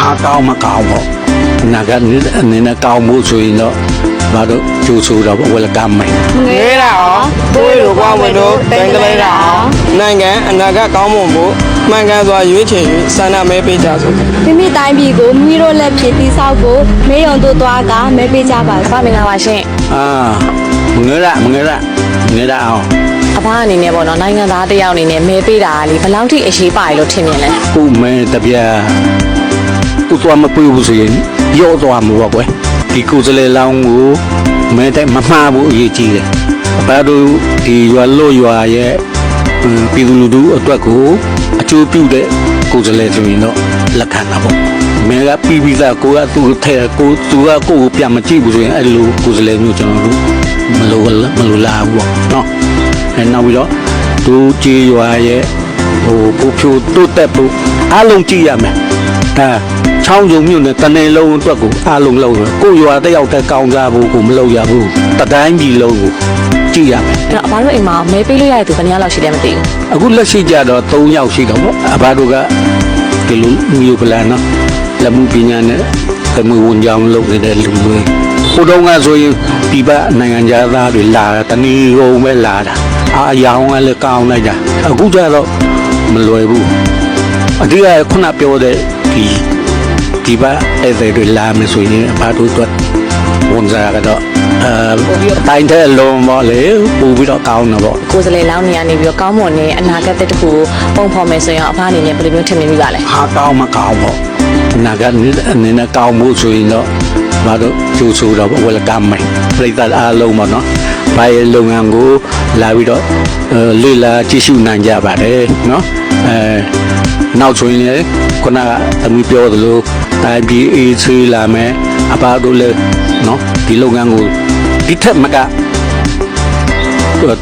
အားကောင်းမကောင်းပေါ့နာကအနေနဲ့ကောင်းမှုဆိုရင်တော့ဘာလို့ကျိုးဆိုတော့ဝယ်လကမ်းမယ်ငေးတာရောကိုယ်လိုကွာဝင်တို့တိုင်းကလေးတာရောနိုင်ငံအနာဂတ်ကောင်းမွန်ဖို့မှန်ကန်စွာရွေးချယ်၍ဆန္ဒမဲပေးကြစို့မိမိတိုင်းပြည်ကိုမိမိတို့လက်ဖြင့်တိဆောက်ဖို့မေယုံတို့သွားကမဲပေးကြပါအဖမင်္ဂလာပါရှင်အာမငရမငရငရအောင်အဖအနေနဲ့ပေါ့နော်နိုင်ငံသားတစ်ယောက်အနေနဲ့မဲပေးတာကလေဘယ်လောက်ထိအရေးပါတယ်လို့ထင်မြင်လဲခုမဲတပြား ဥသွားမပြေဘူးဆိုရင်ရော့သွားမှာပေါ့ကွယ်ဒီကုစလေလောင်းကိုမဲတဲ့မမှားဘူးအရေးကြီးတယ်ဘာလို့ဒီရွာလို့ရွာရဲ့ပြည်သူလူထုအတွက်ကိုအကျိုးပြုတဲ့ကုစလေဆိုရင်တော့လက်ခံတာပေါ့မဲကပြီးပြီးသားကိုကသူ့ထဲကိုသူကကိုကိုပြန်မကြည့်ဘူးဆိုရင်အဲ့လိုကုစလေမျိုးကျွန်တော်တို့မလိုမလိုလားဘူးပေါ့နော်အဲနောက်ပြီးတော့သူကြေးရွာရဲ့ဟိုပူဖြူတိုးတက်ဖို့အားလုံးကြည့်ရမယ် ဒါချောင်းစုံမြို့နဲ့တနေလုံးအတွက်ကိုအားလုံးလုံးရကိုရွာတစ်ယောက်တည်းကောင်းစားဖို့ကိုမလုပ်ရဘူးတတိုင်းပြည်လုံးကိုကြည့်ရမယ်အဲ့တော့အဖတို့အိမ်မှာမဲပေးလို့ရတဲ့သူဘယ်နှစ်ယောက်လောက်ရှိတယ်မသိဘူးအခုလက်ရှိကြတော့3ယောက်ရှိတော့ဗောအဘတို့ကဒီလိုမျိုးပလန်နော်လက်မှုပညာနဲ့သမီးဝန်ကြောင်လုပ်နေတဲ့လူတွေဟိုတုန်းကဆိုရင်ဒီဘနိုင်ငံသားတွေလာတာတနည်းကုန်ပဲလာတာအာအရောင်ကလည်းကောင်းလိုက်တာအခုကျတော့မလွယ်ဘူး အဓိကခုနပြောတဲ့ဒီဒီဘအဲ့ဒီတွေလာမယ်ဆိုရင်ဘာတို့တော့ဝန်စားကတော့အဲတိုင်းတဲ့အလုံးပေါ့လေပူပြီးတော့ကောင်းတာပေါ့ကိုယ်စလေလောင်းနေရနေပြီးတော့ကောင်းမွန်တဲ့အနာဂတ်တစ်ခုကိုပုံဖော်မယ်ဆိုရင်အဖအနေနဲ့ဘယ်လိုမျိုးထင်မြင်မိပါလဲအားကောင်းမကောင်းပေါ့နာကအနေနဲ့ကောင်းမှုဆိုရင်တော့ဘာလို့ကျိုးဆိုတော့ဝယ်လကမ်းမယ်ပြိတ္တအားလုံးပေါ့နော်ဘာရဲ့လုပ်ငန်းကိုလာပြီးတော့အဲလေ့လာကြည့်ရှုနိုင်ကြပါတယ်နော်အဲ နောက်ဆိုရင်လည်းခုနကအမှုပြောသလို IBA ဆွေးလာမယ်အပါတို့လည်းနော်ဒီလုပ်ငန်းကိုဒီထက်မက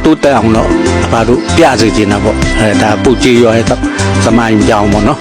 တိုးတက်အောင်တော့အပါတို့ပြစေချင်တာပေါ့အဲဒါပုတ်ကြည်ရွာရဲ့သမိုင်းကြောင်းပေါ့နော်